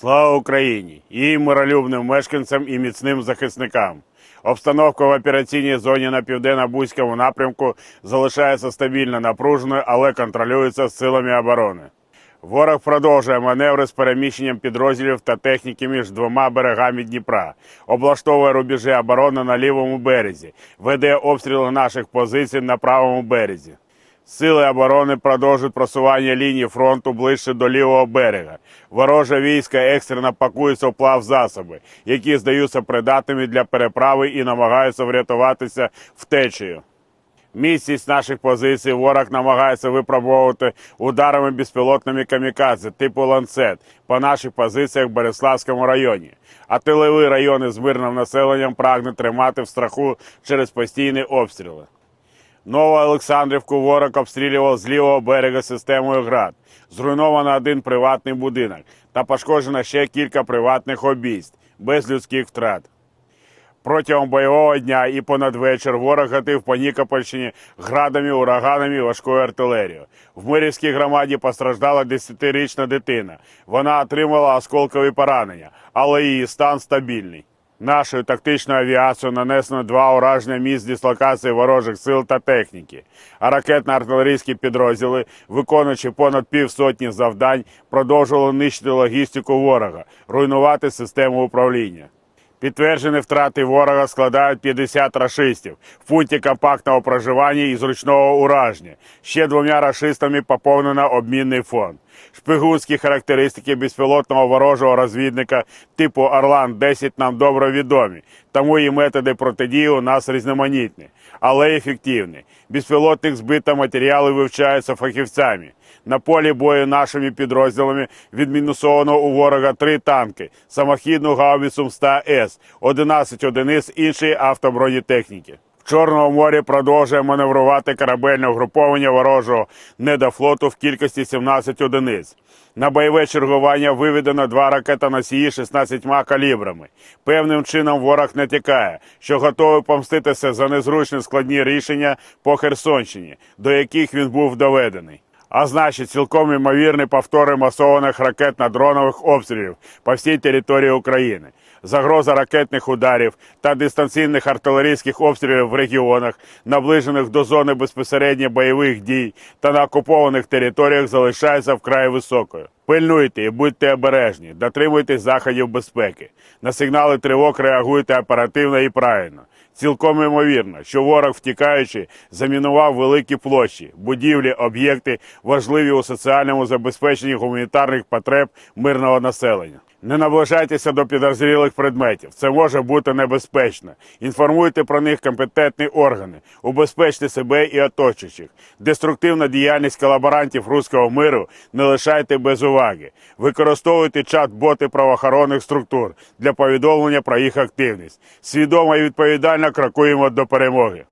Слава Україні! Її миролюбним мешканцям і міцним захисникам. Обстановка в операційній зоні на південно-бузькому напрямку залишається стабільно напруженою, але контролюється силами оборони. Ворог продовжує маневри з переміщенням підрозділів та техніки між двома берегами Дніпра, облаштовує рубежі оборони на лівому березі, веде обстріли наших позицій на правому березі. Сили оборони продовжують просування лінії фронту ближче до лівого берега. Вороже війська екстрено пакуються в плав засоби, які здаються придатними для переправи і намагаються врятуватися втечею. Міцність наших позицій ворог намагається випробовувати ударами безпілотними камікадзе типу ланцет по наших позиціях в Береславському районі. А тилові райони з мирним населенням прагне тримати в страху через постійні обстріли. Новоолександрівку ворог обстрілював з лівого берега системою ГРАД. Зруйновано один приватний будинок та пошкоджено ще кілька приватних обійсть без людських втрат. Протягом бойового дня і понад вечір ворог гатив по Нікопольщині градами, ураганами і важкою артилерією. В Мирівській громаді постраждала 10-річна дитина. Вона отримала осколкові поранення, але її стан стабільний. Нашою тактичною авіацією нанесено два ураження місць дислокації ворожих сил та техніки. А ракетно-артилерійські підрозділи, виконуючи понад півсотні завдань, продовжували нищити логістику ворога, руйнувати систему управління. Підтверджені втрати ворога складають 50 рашистів в пункті компактного проживання і зручного ураження. Ще двома рашистами поповнено обмінний фонд. Шпигунські характеристики безпілотного ворожого розвідника типу Орлан-10 нам добре відомі, тому і методи протидії у нас різноманітні, але ефективні. Безпілотник збито матеріали вивчаються фахівцями. На полі бою нашими підрозділами відмінусовано у ворога три танки, самохідну гаубицю МСТА-С, 11 одиниць іншої автобронетехніки. В Чорному морі продовжує маневрувати корабельне угруповання ворожого недофлоту в кількості 17 одиниць. На бойове чергування виведено два ракетоносії 16 калібрами. Певним чином ворог не тікає, що готовий помститися за незручні складні рішення по Херсонщині, до яких він був доведений. А значить, цілком ймовірні повтори масованих ракетно-дронових обстрілів по всій території України. Загроза ракетних ударів та дистанційних артилерійських обстрілів в регіонах, наближених до зони безпосередньо бойових дій та на окупованих територіях, залишається вкрай високою. Пильнуйте і будьте обережні, дотримуйтесь заходів безпеки. На сигнали тривог реагуйте оперативно і правильно. Цілком ймовірно, що ворог, втікаючи, замінував великі площі, будівлі, об'єкти, важливі у соціальному забезпеченні гуманітарних потреб мирного населення. Не наближайтеся до підозрілих предметів. Це може бути небезпечно. Інформуйте про них компетентні органи, убезпечте себе і оточуючих. Деструктивна діяльність колаборантів руського миру не лишайте без уваги. Використовуйте чат-боти правоохоронних структур для повідомлення про їх активність. Свідомо і відповідально крокуємо до перемоги.